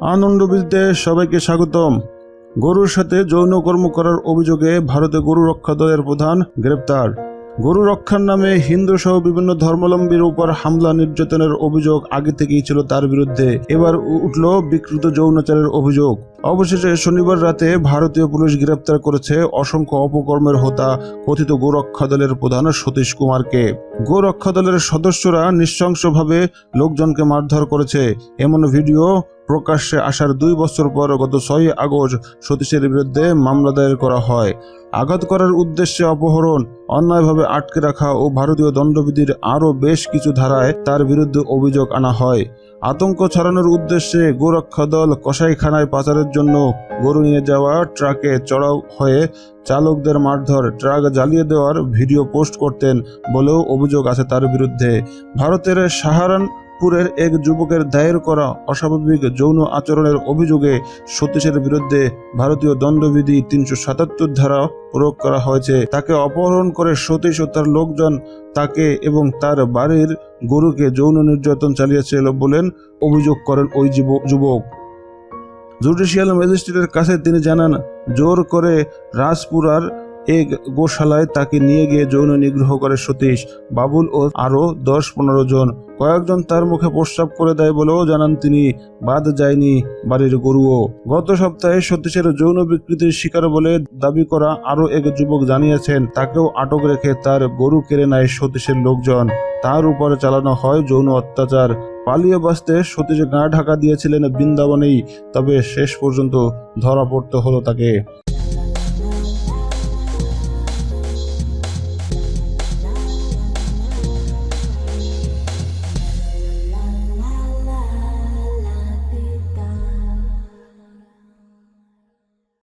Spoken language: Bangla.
আনন্দবিদে সবাইকে স্বাগতম। গরুর সাথে যৌন কর্ম করার অভিযোগে ভারতে গরু রক্ষা দলের প্রধান গ্রেপ্তার। গরু রক্ষার নামে হিন্দু সহ বিভিন্ন ধর্মাবলম্বীর উপর হামলা নির্যাতনের অভিযোগ আগে থেকেই ছিল তার বিরুদ্ধে। এবার উঠল বিকৃত যৌনাচারের অভিযোগ। অবশেষে শনিবার রাতে ভারতীয় পুলিশ গ্রেপ্তার করেছে অসংখ্য অপকর্মের হোতা কথিত গোরক্ষা দলের প্রধান সতীশ কুমারকে। গোরক্ষা দলের সদস্যরা নৃশংসভাবে লোকজনকে মারধর করেছে। এমন ভিডিও প্রকাশ্যে আসার দুই বছর পর গত ছয় আগস্ট সতীশের বিরুদ্ধে মামলা দায়ের করা হয়। আঘাত করার উদ্দেশ্যে অপহরণ, অন্যায়ভাবে আটকে রাখা ও ভারতীয় দণ্ডবিধির আরও বেশ কিছু ধারায় তার বিরুদ্ধে অভিযোগ আনা হয়। আতঙ্ক ছড়ানোর উদ্দেশ্যে গোরক্ষা দল কসাইখানায় পাচারের জন্য গরু নিয়ে যাওয়া ট্রাকে চড়াও হয়ে চালকদের মারধর, ট্রাক জ্বালিয়ে দেওয়ার ভিডিও পোস্ট করতেন বলেও অভিযোগ আছে তার বিরুদ্ধে। ভারতের সাহারানপুরের এক যুবকের দায়ের করা অস্বাভাবিক যৌন আচরণের অভিযোগে সতীশের বিরুদ্ধে ভারতীয় দণ্ডবিধি তিনশো সাতাত্তর ধারা প্রয়োগ করা হয়েছে। তাকে অপহরণ করে সতীশ ও তার লোকজন তাকে এবং তার বাড়ির গরুকে যৌন নির্যাতন চালিয়েছিল বলেন অভিযোগ করেন ওই যুব- যুবক। জুডিশিয়াল ম্যাজিস্ট্রেটের কাছে তিনি জানান, জোর করে রাজপুরার এক গোশালায় তাকে নিয়ে গিয়ে যৌন নিগ্রহ করে সতীশ, বাবুল ও আরও দশ পনেরো জন। কয়েকজন তার মুখে প্রস্রাব করে দেয় বলেও জানান তিনি, বাদ যায়নি বাড়ির গরুও। গত সপ্তাহে সতীশের যৌন বিকৃতির শিকার বলে দাবি করা আরও এক যুবক জানিয়েছেন, তাকেও আটক রেখে তার গরু কেড়ে নেয় সতীশের লোকজন। তার উপরে চালানো হয় যৌন অত্যাচার। পালিয়ে বাঁচতে সতীশ গা ঢাকা দিয়েছিলেন বৃন্দাবনেই, তবে শেষ পর্যন্ত ধরা পড়তে হলো তাকে।